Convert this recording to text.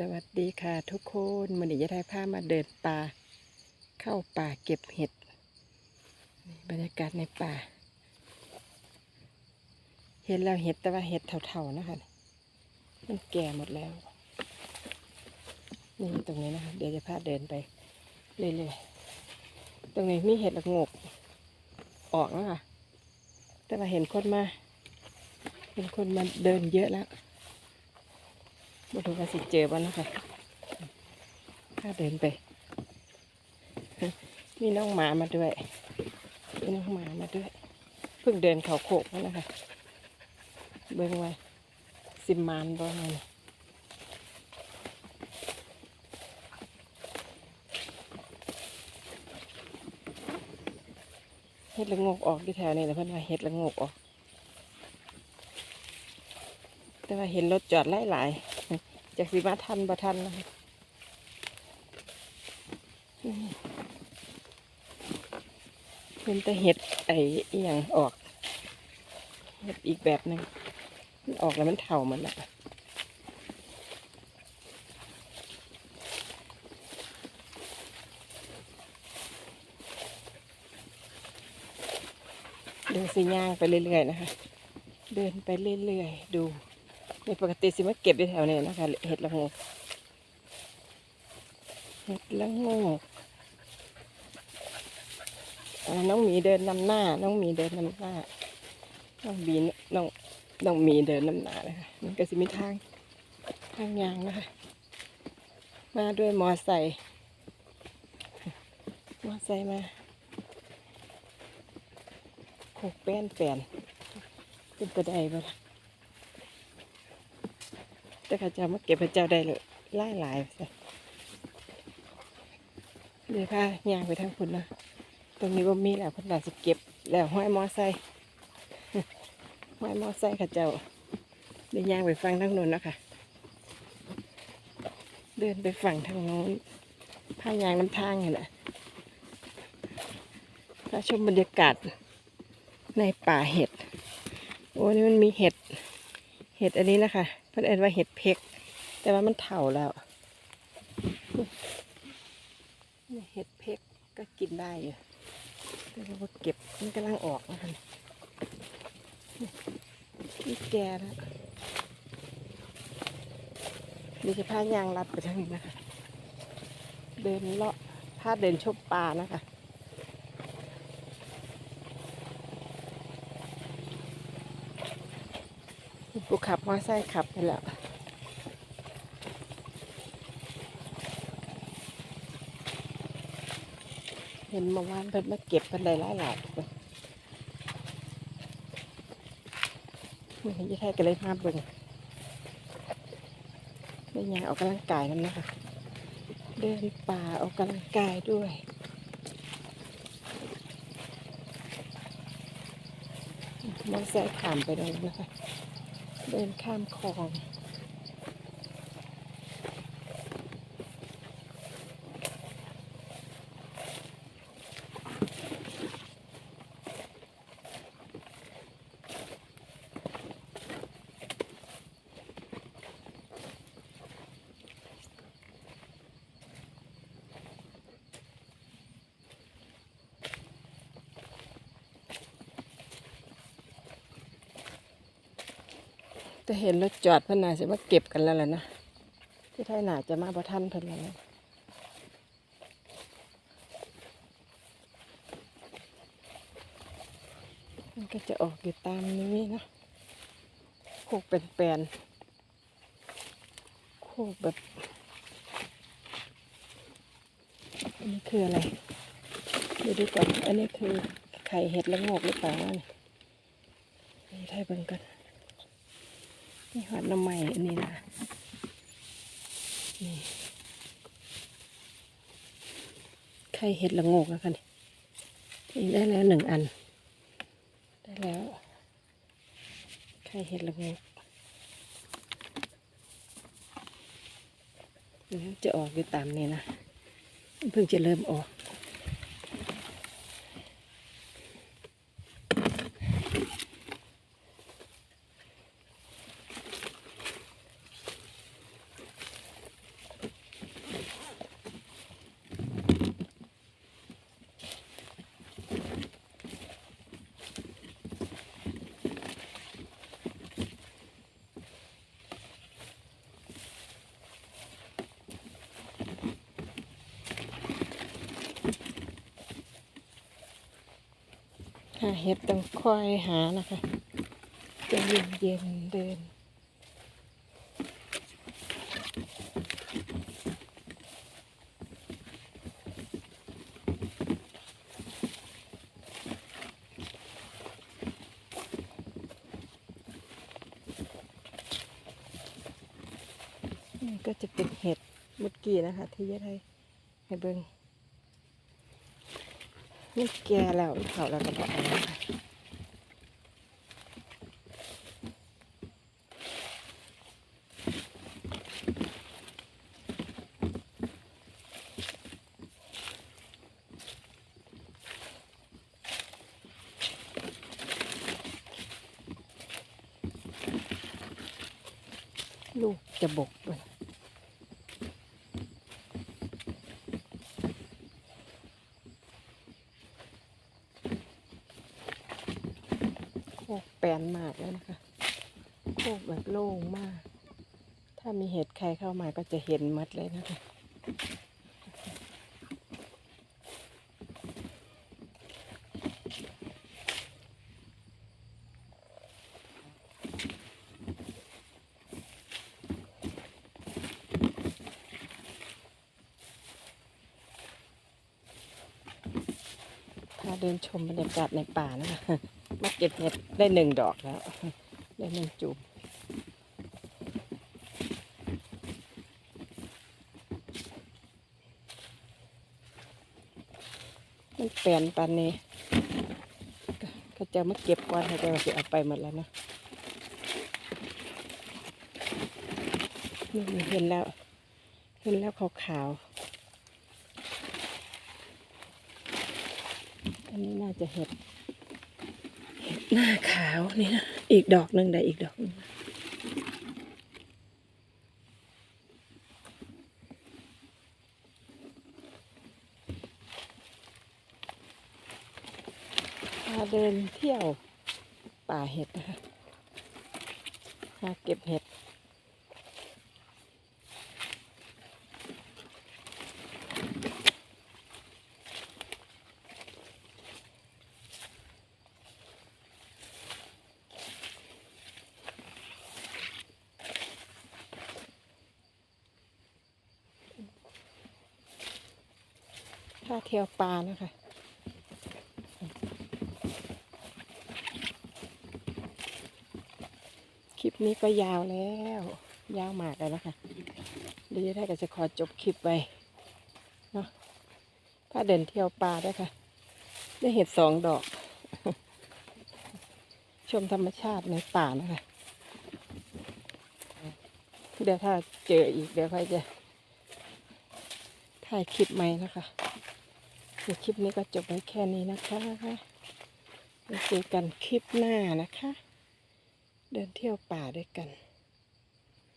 สวัสดีค่ะทุกคนมันนี้จะได้พามาเดินป่า เข้าป่าเก็บเห็ดบรรยากาศในป่า เห็นแล้วเห็ดแต่ว่าเห็ดเถาๆนะคะมันแก่หมดแล้ว นี่ตรงนี้นะคะ เดี๋ยวจะพาเดินไปเรื่อยๆตรงนี้มีเห็ดละงกออกแล้วค่ะ แต่ว่าเห็นคนมา เห็นคนมาเดินเยอะแล้ว มาดูว่าสิเจอบ้านะคะถ้าเดินไป มีน้องหมามาด้วยมีน้องหมามาด้วย เพิ่งเดินเขาโขกแล้วนะคะ เบิ่งไว้สิมานบ่มันเห็ดละงกออกที่แถวนี้แหละเพื่อนว่าเห็ดละงกออก แต่ว่าเห็นรถจอดไล่หลายๆ จากสีมาทันบ่ทันนะคะเป็นแต่เห็ดไอ้อหย่างออกเห็ดอีกแบบหนึ่งมันออกแล้วมันเถ่ามันละเดินสีย่างไปเรื่อยๆนะคะ เดินไปเรื่อยๆดู ในปกติสิมาเก็บอยู่แถวนี้นะคะ เห็ดละงกเห็ดละงกอ่าน้องหมีเดินนำหน้า น้องหมีเดินนำหน้า น้องบีน้องน้องหมีเดินนำหน้าเลยค่ะมันก็สิมีทางทางยางนะคะมาด้วยมอไซค์มอไซค์มาโขกแป้นแป้นเป็นตัวใดบ่ล่ะ แต่ข้าเจ้ามาเก็บพระเจ้าได้เลยไล่หลายเดี๋ยวพาย่างไปทางคุณนะตรงนี้ว่ามีแล้วเพิ่นน่าจะเก็บแล้วห้อยมอไซห้อยมอไซข้าเจ้าเดี๋ยวย่างไปฟังทางโน้นนะคะเดินไปฝั่งทางโน้นพายางน้ำทางนี่แหละพาชมบรรยากาศในป่าเห็ด โอ้นี่มันมีเห็ด ห็ดอันนี้นะคะเพื่อนเอ็นว่าเห็ดเพกแต่ว่ามันเถาแล้วเห็ดเพกก็กินได้อยู่แต่ว่าเก็บมันกำลังออกนะคะนี่แกแล้วเดี๋ยวจะพายางรัดไปทางนี้นะคะ เดินเลาะพาเดินชมป่านะคะ ผู้ขับมอไซค์ขับไปแล้วเห็นเมื่อวานเพิ่นมาเก็บกันได้หลายหลายเลยไม่เห็นจะแท้กันเลยมาเบิ่งได้ยังออกกำลังกายกันนะคะเดินป่าออกกำลังกายด้วยมอไซค์ขามไปเลยนะคะ เดินข้ามคลอง จะเห็นรถจอดเพิ่นน่าจะมาเก็บกันแล้วล่ะนะที่ไทยน่าจะมาประทันเพิ่นแล้วมันก็จะออกอยู่ตามนี้นะโคกเป็นแปนโคกแบบอันนี้คืออะไรดี๋ยวดูก่อนอันนี้คือไข่เห็ดละโงกหรือเปล่าเนี่ยนี่ไทยเบิ่งกัน นี่หอดน้ำใหม่อันนี้นะนี่ไข่เห็ดละโงกแล้วกันนี่ได้แล้วหนึ่งอัน ได้แล้วไข่เห็ดละโงกเดี๋ยวจะออกอยู่ตามนี้นะเพิ่งจะเริ่มออก หาเห็ดต้องค่อยหานะคะจะเย็นเย็นๆเดินก็จะเป็นเห็ดเมื่อกี้นะคะ ที่ยะไทยให้เบิง นี่แกแล้วเขาแล้วก็บอกอานะคะลูกจะบกเลย กแปลนมากแล้วนะคะ โคกแบบโล่งมาก ถ้ามีเห็ดใครเข้ามาก็จะเห็นมัดเลยนะคะพาเดินชมบรรยากาศในป่านะคะ มาเก็บเห็ดได้หนึ่งดอกแล้ว ได้หนึ่งจุ่มมันเปลี่ยนปันนี้ก็จะมาเก็บก่อนเขาจะเอาไปหมดแล้วเนาะนี่เห็นแล้ว เห็นแล้วขาวๆอันนี้น่าจะเห็ด หน้าขาวนี่นะ อีกดอกหนึ่งได้อีกดอกหนึ่งพาเดินเที่ยวป่าเห็ดนะคะหาเก็บเห็ดาเที่ยวปลานะคะคลิปนี้ก็ยาวแล้ว ยาวมากเลยนะคะดีถ้าก็จะขอจบคลิปไปเนาะพาเดินเที่ยวปลาด้วยค่ะ ได้เห็ดสองดอก ชมธรรมชาติในป่านะคะ เดี๋ยวถ้าเจออีกเดี๋ยวค่อยจะถ่ายคลิปใหม่นะคะ คลิปนี้ก็จบไว้แค่นี้นะคะไว้เจอกันคลิปหน้านะคะ เดินเที่ยวป่าด้วยกัน